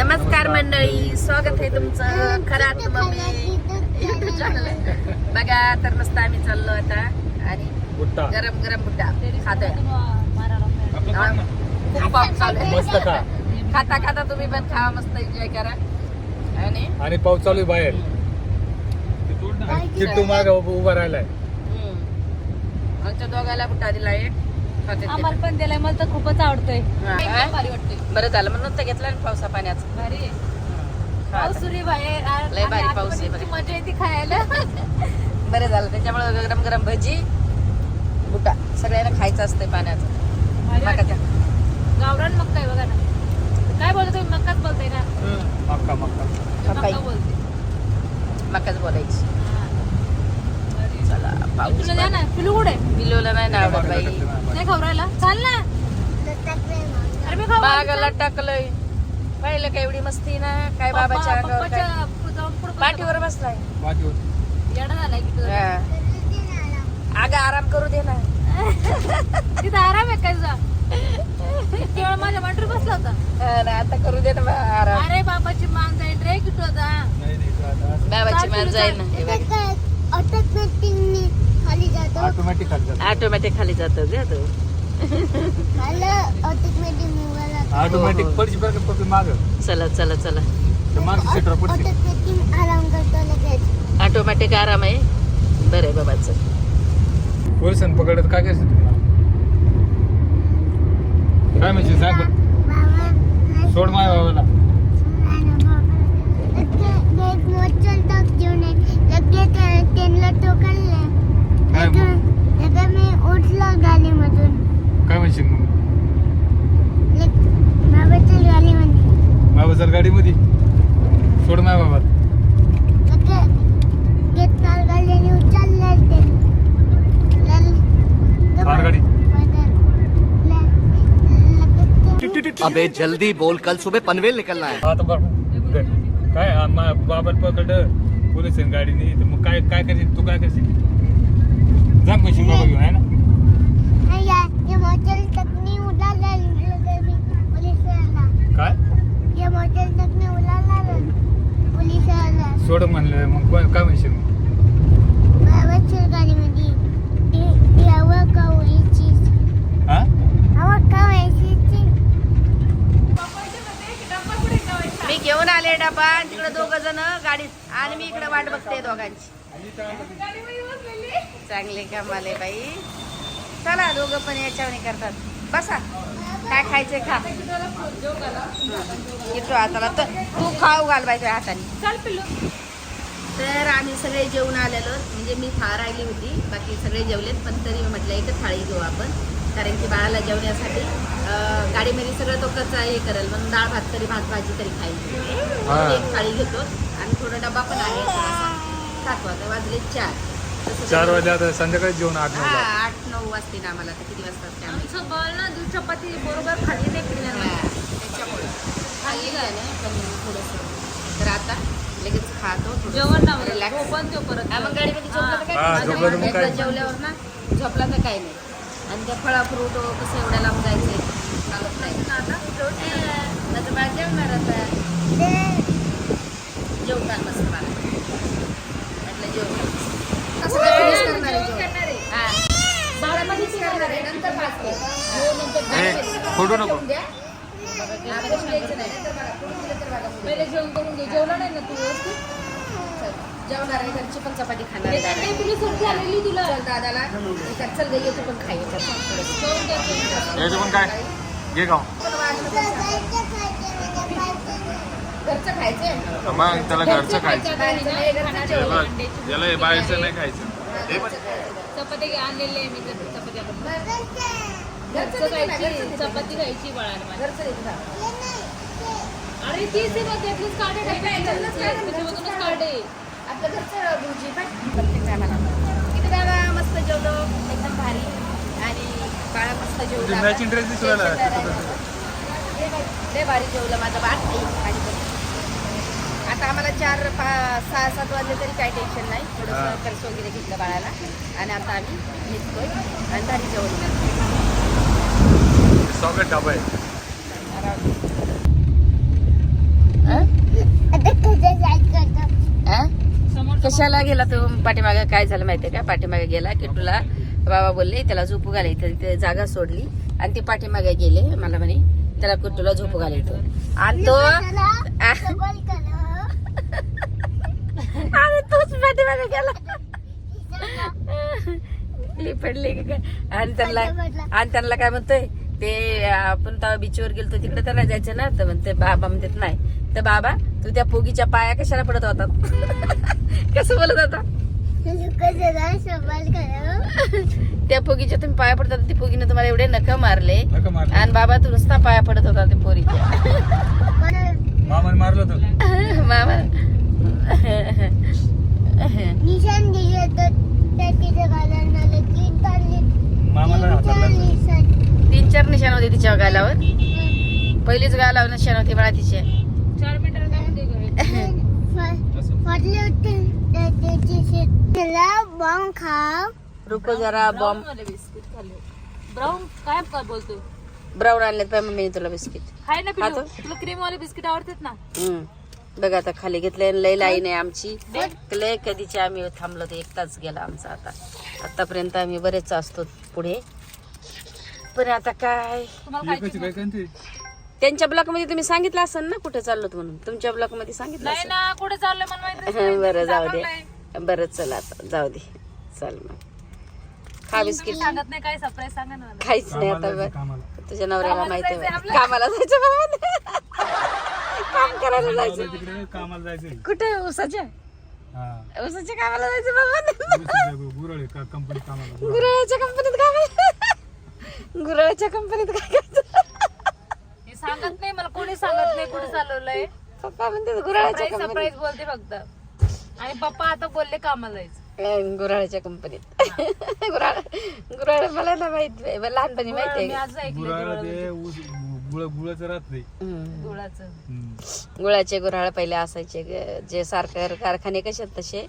नमस्कार मंडळी स्वागत आहे तुमचं खरात मम्मी युट्यूब चॅनल बघा तर मस्त आम्ही चाललो आता आणि बुट्टा. गरम गरम बुड्डा खातोय. खूप पाऊस चालू आहे. खाता खाता तुम्ही पण खा मस्त एन्जॉय करा. आणि? आणि पाऊस चालू आहे बाहेर. माग उभा राहिलाय. आमच्या दोघाला बुड्डा दिला एक खाते ते. आम्हाला पण दिलाय. मला तर खूपच आवडतोय? बरं झालं म्हणून तर घेतलं ना पावसा पाण्याचं भारी. हा, पाऊस आहे बाहेर. लय भारी पाऊस आहे. मजा येते खायला. बरं झालं त्याच्यामुळे गरम गरम भजी बुटा सगळ्यांना खायचं असतंय पाण्याचं. गावरान मक्का आहे बघा ना. काय बोलतो तुम्ही? मक्काच बोलताय ना? मक्का मक्का. बोलते. मकाच बोलायची. चला पाऊस ना. पिलू कुठे पिलोला नाही ना आवडत बाई. नाही खवरायला चाल ना. अरे मी खाऊ बागाला टाकलंय पाहिलं का एवढी मस्ती ना? काय बाबाच्या पप्पा- अंगावर काय? पप्पाच्या पुढं जाऊन पुढं. पाठीवर बसलाय. वाटीवर येडा झालाय की तुझा. हा. अगं आराम करू दे ना. तिथं आराम आहे काय तुझा? इतकी वेळ माझ्या मांडीवर बसला होता. हा ना, आता करू दे ना बा आराम. अरे बाबाची मान जाईल रे किटू आता. नाही नाही तो आता. बाबाची मान जाईल ना. हे बघ. खाली जातो. ऑटोमॅटिक खाली जातो. ऑटोमॅटिक खाली जातो तो. Automatic mobile automatic. पडशी बरं का पप्पी माग. चला चला चला. सीटवर ऑटोमॅटिक आराम करतो लगेच. ऑटोमॅटिक आराम आहे. बरं आहे बाबाचं पोलिसांनी पकडत काय करायचं तुम्हाला? काय म्हणशील सांग सोड माय बाबाला अबे जल्दी बोल कल सुबह पनवेल निकलना है। आता बरं काय आ, मा- बाबाला पकड पोलिसांनी गाडीने तर मग काय काय करशील तू काय करशील जा म्हणशील बाबा घेऊन आहे ना? ये मोटर तकनी उडाला पोलिसाला काय ये मोटर तकनी उडाला पोलिसाला सोड म्हणलं मग कोण- काय म्हणशील मग? बाबाच्या गाडीमध्ये ती- ती हवा का व्हायची हा हवा का व्हायची मी घेऊन आले डबा तिकडे दोघ जण गाडीत आणि मी इकडे वाट बघते दोघांची. चांगले कमाले बाई. चला दोघं पण याच्यावर करतात. बसा. काय खायचे खा. येतो हाताला तर तू खाऊ घाल बाई तुझ्या हाताने. चल पिल्लू. तर आम्ही सगळे जेवून आलेलो. म्हणजे मी खा राहिली होती. बाकी सगळे जेवलेत पण तरी म्हटलं एकच थाळी घेऊ आपण. कारण की बाळाला जेवण्यासाठी गाडीमध्ये सगळं तो कच्चा हे करेल म्हणून डाळ भात तरी भात भाजी तरी म्हणून एक थाळी घेतो आणि थोडा डबा पण आहे सात वाजता वाजले चार. चार आता संध्याकाळी जेवण आठ हा नऊ आठ नऊ वाजतील आम्हाला. तर किती वाजतात काय माहिती. आमचं बळ ना दूध चपाती बरोबर खाली नाही पिणार. हा, त्याच्यामुळे. खाल्ली काय नाही पण थोडंसं. तर आता लगेच खातो. जेवण ना Relax. पण तो परत. मग गाडीमध्ये झोपला तर काय. झोपलं काय? ना झोपला तर काही नाही. आणि त्या फळा फ्रूट कसं एवढ्या लांब चालत नाही. आता बाळ जेवणार आता जेवणार मस्त मला म्हटलं जेवणार कसं काय finish करणार आहे जेवण? हा. बाळा finish करणार आहे, नंतर. हो. फोडू नको. हा, पहिले जेवण करून घे. जेवला नाही ना तू व्यवस्थित? जेवणार आहे घरची पण चपाती खाणार आहे आलेली तुला? चल दादाला चल तू पण खाई काय घे गाव. घरचं खायचंय? मग त्याला घरचं खायचं. याला बाहेरचं नाही खायचं. हे पण चपाती आणलेली आहे मी चपाती घरचं खायची. चपाती खायची बाळाला. घरचं. अरे तीच आहे बघ त्यातलीच त्यातलंच काढे. आपलं घरचं भुर्जी पण प्रत्येक टायमाला. किती दादा मस्त जेवलो एकदम भारी. आणि बाळा मस्त जेवलं. matching dress दिसू राहिला. नाही राहिलं. लय भारी- जेवलं माझं बाळ. आई, माझी बहीण. आता आम्हाला चार पा सहा सात वाजले तरी काही टेन्शन नाही. हा. थोडंसं कर्स वगैरे घेतलं बाळाला. आणि आता आम्ही निघतोय. आणि भारी जेवण स्वागत डाबा आहे कशाला गेला तो? पाठीमागे काय झालं माहितीये का? पाठीमागे गेला की तुला बाबा बोलले त्याला झोपू घाला इथं तिथे जागा सोडली आणि ते पाठीमागे गेले. मला म्हणे त्याला कुट्टूला झोपू घाला इथं आणि तो आणि तोच पाठीमागे गेला. पडले आणि त्यांना आणि त्यांना काय म्हणतोय? ते आपण तेव्हा बीचवर गेलतो तिकडे त्यांना जायचं ना तर म्हणते बाबा म्हणतात नाही. तर बाबा तू त्या पोगीच्या पाया कशाला पडत होतात? कसं बोलत होता? त्या पोगीच्या तुम्ही पाया पडतात ती पोगीने तुम्हाला एवढे नख मारले. नका मारलं. आणि बाबा तू नुसता पाया पडत होता ते पोरीच्या. मामाने मारलं होतं. मामा. दिले तर मामाला हाताला लागलं. निशाण तीन चार निशाण होते तिच्या गालावर. पहिलीच गालावर निशाण होती बाळा तिचे. चार बॉम्ब रुको जरा बॉम्ब. ब्राऊन काय काय बोलतोय? ब्राऊन आणलेत पाय मम्मीने तुला बिस्किट. हाय ना? तुला क्रीम वाले बिस्किट आवडतात ना. बघ आता खाली घेतले लय लाईन आहे आमची. लय कधीची आम्ही थांबलो ते एक तास गेला आमचा आता. आतापर्यंत आम्ही बरेच असतो पुढे. पण आता काय? तुम्हाला काय? त्यांच्या ब्लॉकमध्ये तुम्ही सांगितलं असेल ना कुठे चाललो म्हणून? तुमच्या ब्लॉकमध्ये सांगितलं नाही असेल. ना कुठे चाललंय मला माहिती नाही. बरं जाऊ. दे. बरं चल आता जाऊ दे. चल मग. खा बिस्किट. सांगत नाही काय सरप्राईज सांगा ना मला. खायच नाही आता. कामाला तुझ्या नवऱ्याला माहिती आहे. कामाला जायचं बाबा. काम करायला जायचं. तिकडे कामाला जायचंय. कुठे? उसाच्या हा. उसाच्या कामाला जायचं बाबा. दुसरीच्या गु- गुराळे का? कंपनी कामाला. गुराळ्याच्या कंपनीत काम गुराळ्याच्या कंपनीत काय करायचं? हे सांगत नाही मला कोणी सांगत नाही कुठे चालवलंय. पप्पा म्हणते गुराळ्याच्या सरप्राईज कंपनीत बोलते फक्त. आणि पप्पा आता बोलले कामाला जायचं. अं, गुराळ्याच्या कंपनीत गुराळ गुराळ मला ना माहीत आहे. मला लहानपणी माहिती आहे मी आज ऐकलं गुराळा ते ऊस गुळ गुळाचं राहत नाही. हम्म. गुळाचं. हम्म. गुळाचे गुराळ पहिले असायचे. ग- जे सारखं कारखाने कसे आहेत तसे.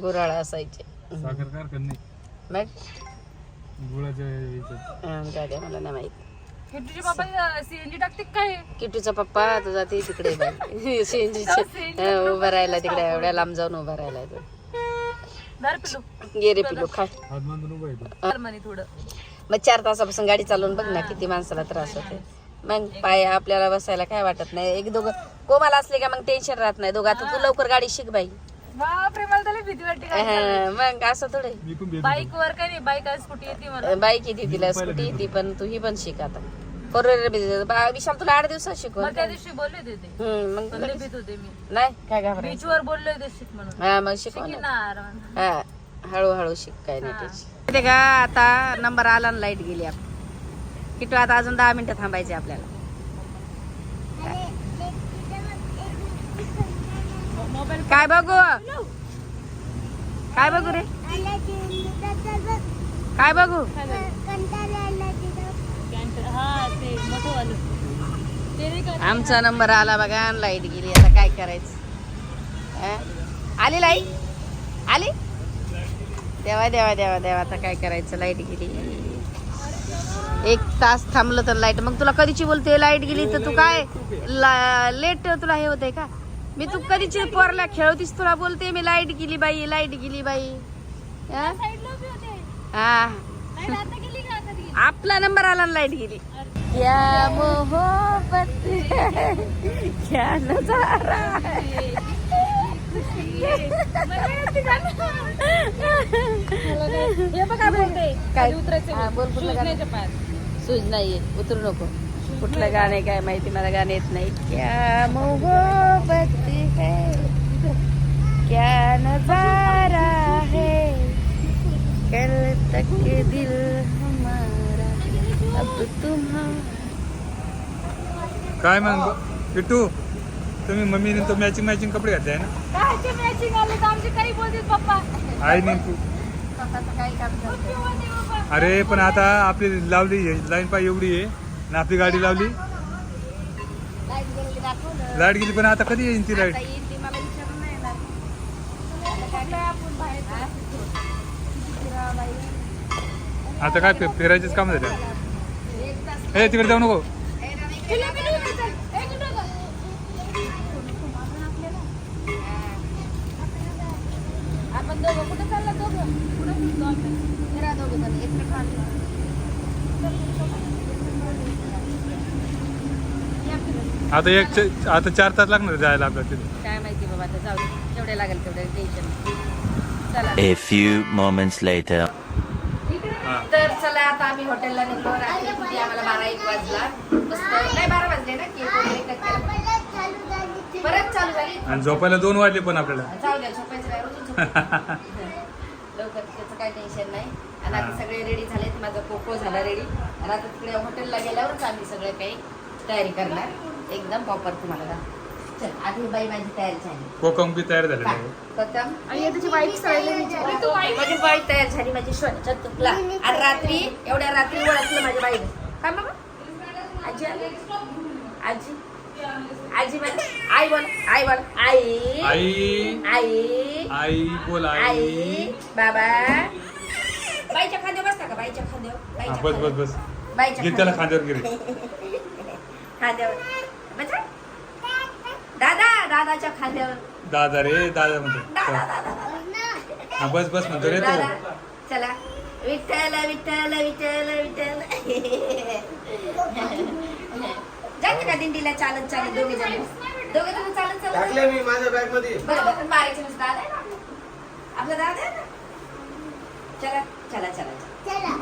गुराळ असायचे. साखर कारखान. नाही मग? मला नाही माहीत. हे सीएनजी टाकते काय? किटूचा पप्पा तुझा ते तिकडे बाई सीएनजीचे उभा राहिला तिकडे एवढ्या लांब जाऊन उभा राहिला तो. दर पिलू गे रे पिलो खा. हात बांधून उभा येतो दर म्हणे थोडं. मग चार तासापासून गाडी चालवून बघ ना किती माणसाला त्रास होते मग पाय आपल्याला बसायला काय वाटत नाही. एक दोघं कोमाला असले का मग टेन्शन राहत नाही. दोघं आता तू लवकर गाडी शिक बाई. बापरे मला त्याला भीती वाटते काय मग असं थोडे. मी पण भेट बाईक वर काय नाही? बाईक आहे स्कूटी येते मला बाईक येते तिला स्कूटी येते पण तू ही पण शिक आता. फोर व्हीलर विशाल तुला आठ दिवसात शिकव त्या दिवशी बोलले होते ते. मग पण लय भीत होते मी. नाही? काय घाबरायचं? बीच वर बोलले होते शिक म्हणून. हा मग शिकव शिकी ना. हा हळूहळू शिक काय नाही त्याची. का आता नंबर आला लाइट गेली आप किटू आता अजून दहा मिनिटं थांबायचे आपल्याला. काय बघू? काय बघू रे? काय बघू? आमचा नंबर आला बघा आणि लाइट गेली आता काय करायचं? आली लाइट? आली? देवा देवा देवा देवा आता काय करायचं? लाइट गेली. एक तास थांबलं तर लाइट. मग तुला कधीची बोलते? लाइट गेली तर तू काय? लेट तुला हे होतंय का? मी तू कधीची पोरला खेळवतीस तुला बोलते मी लाइट गेली बाई लाइट गेली बाई. हा? हा. आपला नंबर आला लाइट गेली. क्या मोहब्बत क्या नजारा बोलते काय? उतरायचं बोल सूज नाहीये उतरू नको. कुठलं गाणं काय माहिती? मला गाणं येत नाही क्या मोहब्बत है? क्या नजारा है? कल तक दिल हमारा। अब तुम्हारा काय मग? किट्टू तुम्ही मम्मीने तो मॅचिंग मॅचिंग कपडे घातले ना? काय ते मॅचिंग आले तर आमचे काही बोलतील पप्पा. आई नाही तू. अरे पण आता आपली लावली लाईन पाय एवढी आहे. नाती गाडी लावली. लाइट गेली पण आता कधी येईल ती लाइट? आता काय फिरायचेच काम झालं. हे तिकडे जाऊ नको. कुठं आता एक च- आता चार तास लागणार जायला आपल्याला तिथे. काय माहिती बाबा आता जाऊ दे. जेवढे लागेल तेवढे टेन्शन चला. A few moments later. तर चला आता आम्ही हॉटेलला निघतो. रात्री किती आम्हाला बारा एक वाजला. मस्त. नाही बारा वाजले ना केक वगैरे केला परत चालू झाली. झाली आणि झोपायला दोन वाजले पण आपल्याला. जाऊ द्या झोपायचं नाही रोज. लवकर त्याचं काही टेन्शन नाही. आणि आता. सगळे रेडी झालेत माझा कोको झाला रेडी आणि आता तिकडे हॉटेलला गेल्यावरच आम्ही सगळे काही तयारी करणार. एकदम प्रॉपर तुम्हाला. चल आधी बाई माझी तयारी झाली. कोकम बी तयार आणि त्याची वाईट सवय माझी बाई तयार झाली माझी स्वच्छ तुकला आणि रात्री एवढ्या रात्री ओळखलं माझ्या बाईने काय बाबा? आजी आली? आजी? आजी म्हण आई बोल आई बोल. आई. आई. आई. आई बोल आई. बाबा. बाईच्या खांद्यावर का बाईच्या हा, बस बस खांद्यावर. बस बाईच्या घे त्याला खांद्यावर. खांद्यावर. गिरे खांद्यावर. बसा. दादा दादाच्या खांद्यावर. दादा रे दादा म्हणतो. दादा चल. दादा हा बस बस म्हणतो रे दादा तो चला. विठ्ठल विठ्ठल विठ्ठल विठ्ठल. जाते का दिंडीला चालत चालत दोघे जण. दोघे जण चालत चालत. टाकले मी माझ्या बॅगमध्ये बरोबर पण मारायचे नुसतं दादा आहे ना? आपला दादा आहे ना? चला चला चला चला. चला